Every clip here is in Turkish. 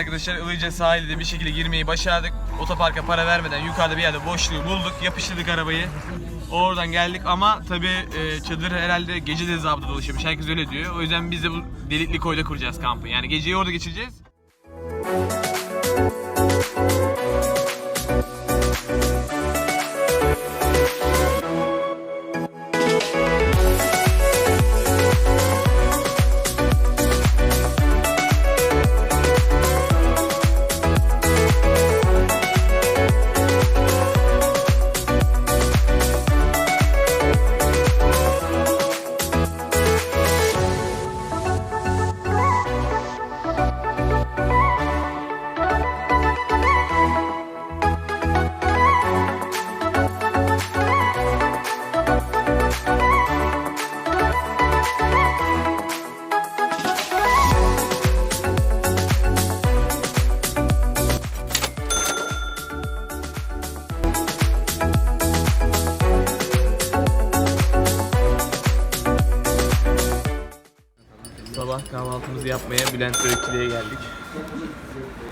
Arkadaşlar Ilıca sahilde bir şekilde girmeyi başardık. Otoparka para vermeden yukarıda bir yerde boşluğu bulduk. Yapıştırdık arabayı. Oradan geldik ama tabi çadır herhalde gece de zabıta dolaşıyormuş. Herkes öyle diyor. O yüzden biz de bu delikli koyda kuracağız kampı. Yani geceyi orada geçireceğiz. Kahvaltımızı yapmaya Bülent Börekçiliğe geldik.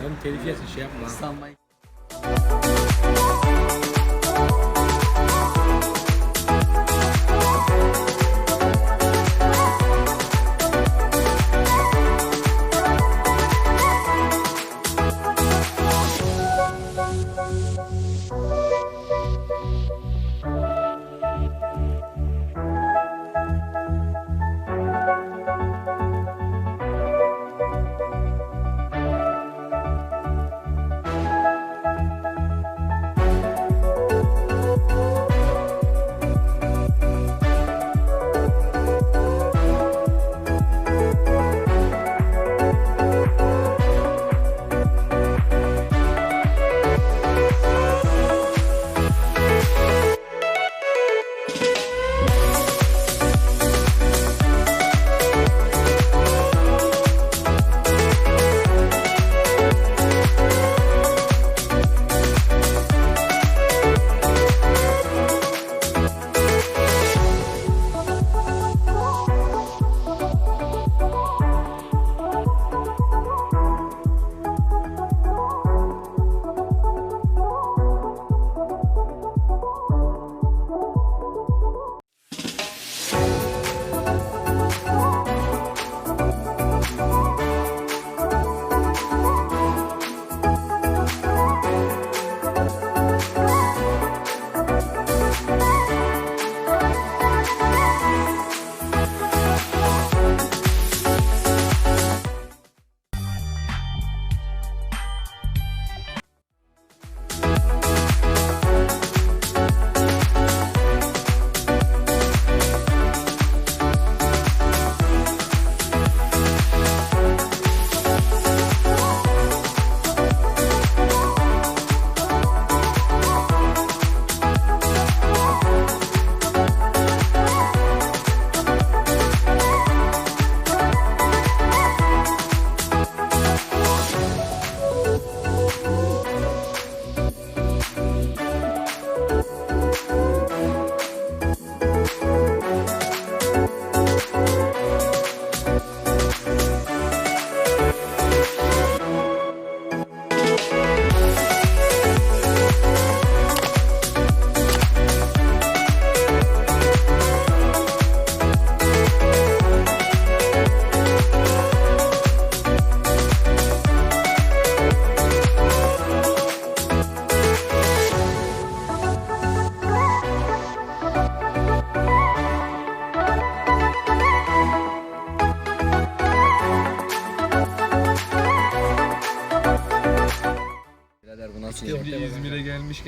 Oğlum telif yesin şey yapma. Sanmayın.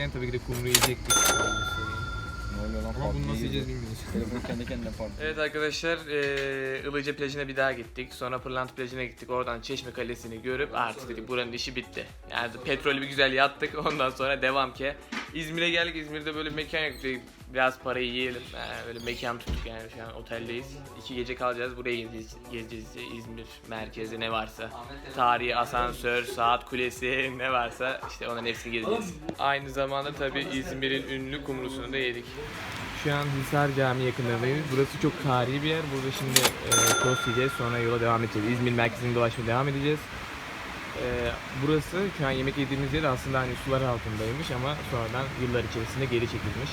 Gelmişken tabii ki de kumru yiyecektik. Ne oluyor lan? Ama bunu nasıl yiyeceğiz bilmiyoruz. Telefon kendi kendine fark. Evet arkadaşlar eee Ilıca plajına bir daha gittik. Sonra Pırlant plajına gittik. Oradan Çeşme Kalesi'ni görüp artık dedik buranın işi bitti. Yani petrolü bir güzel yattık. Ondan sonra devam ki. İzmir'e geldik. İzmir'de böyle bir mekan yok. Biraz parayı yiyelim. Yani böyle mekan tuttuk yani şu an oteldeyiz. İki gece kalacağız. Buraya gezeceğiz. gezeceğiz. İzmir merkezi ne varsa. Tarihi asansör, saat kulesi ne varsa işte onların hepsini gezeceğiz. Aynı zamanda tabii İzmir'in ünlü kumrusunu da yedik. Şu an Hisar Camii yakınlarındayız. Burası çok tarihi bir yer. Burada şimdi e, cross yiyeceğiz. Sonra yola devam edeceğiz. İzmir merkezinde dolaşmaya devam edeceğiz. Ee, burası şu an yemek yediğimiz yer aslında hani sular altındaymış ama sonradan yıllar içerisinde geri çekilmiş.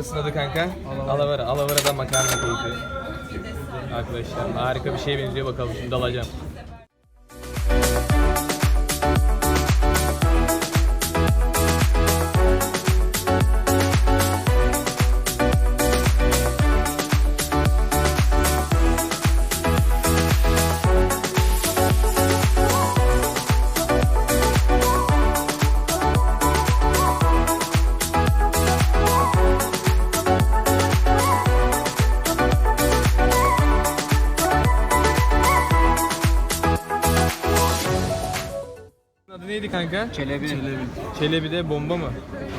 Burasının adı kanka? Alavara. Alavara'da makarna keyfi. Arkadaşlar harika bir şeye benziyor bakalım şimdi dalacağım. Adı neydi kanka? Çelebi. Çelebi. Çelebi'de bomba mı?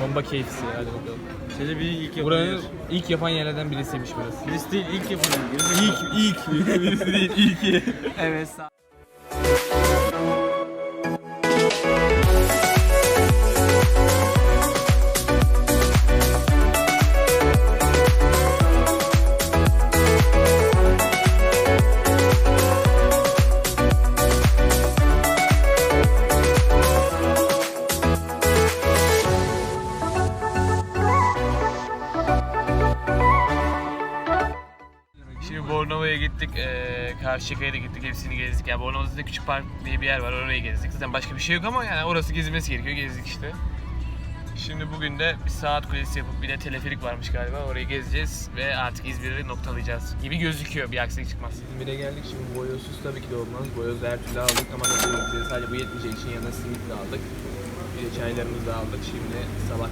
Bomba keyfisi hadi bakalım. Çelebi'yi ilk yapan Buranın yer. ilk yapan yerlerden birisiymiş burası. Birisi değil ilk yapan yer. İlk, ilk. Birisi değil, ilk. Evet sağ. Karşıyaka'ya da gittik, hepsini gezdik. Yani Bornova'da da küçük park diye bir yer var, oraya gezdik. Zaten başka bir şey yok ama yani orası gezilmesi gerekiyor, gezdik işte. Şimdi bugün de bir saat kulesi yapıp bir de teleferik varmış galiba, orayı gezeceğiz ve artık İzmir'i noktalayacağız gibi gözüküyor bir aksilik çıkmaz. İzmir'e geldik, şimdi boyozsuz tabii ki de olmaz. Boyoz her türlü aldık ama? Sadece bu yetmeyeceği için yanına simit de aldık. Bir de çaylarımızı da aldık, şimdi sabah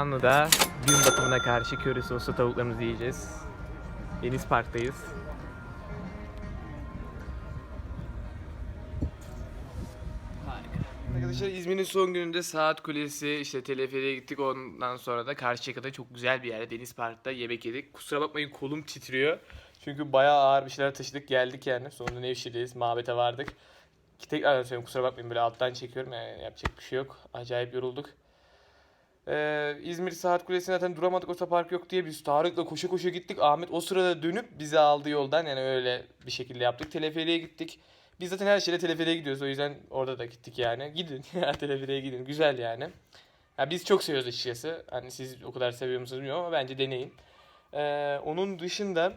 Bostanlı'da gün batımına karşı köri soslu tavuklarımızı yiyeceğiz. Deniz Park'tayız. Arkadaşlar İzmir'in son gününde Saat Kulesi, işte teleferiye gittik ondan sonra da Karşıyaka'da çok güzel bir yerde Deniz Park'ta yemek yedik. Kusura bakmayın kolum titriyor. Çünkü bayağı ağır bir şeyler taşıdık geldik yani. Sonunda Nevşehir'deyiz, Mabet'e vardık. Tekrar söylüyorum kusura bakmayın böyle alttan çekiyorum yani yapacak bir şey yok. Acayip yorulduk. Ee, İzmir Saat Kulesi'ne zaten duramadık otopark yok diye biz Tarık'la koşa koşa gittik. Ahmet o sırada dönüp bizi aldı yoldan yani öyle bir şekilde yaptık. Teleferiye gittik. Biz zaten her şeyle teleferiye gidiyoruz o yüzden orada da gittik yani. Gidin ya teleferiye gidin güzel yani. Ya biz çok seviyoruz açıkçası. Hani siz o kadar seviyor musunuz bilmiyorum ama bence deneyin. Ee, onun dışında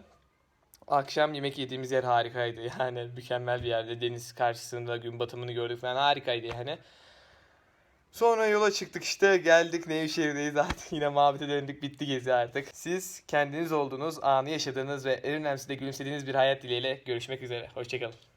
akşam yemek yediğimiz yer harikaydı. Yani mükemmel bir yerde. Deniz karşısında gün batımını gördük falan harikaydı yani. Sonra yola çıktık işte geldik Nevşehir'deyiz artık yine muhabbete döndük bitti gezi artık. Siz kendiniz olduğunuz anı yaşadığınız ve en önemlisi de gülümsediğiniz bir hayat dileğiyle görüşmek üzere. Hoşçakalın.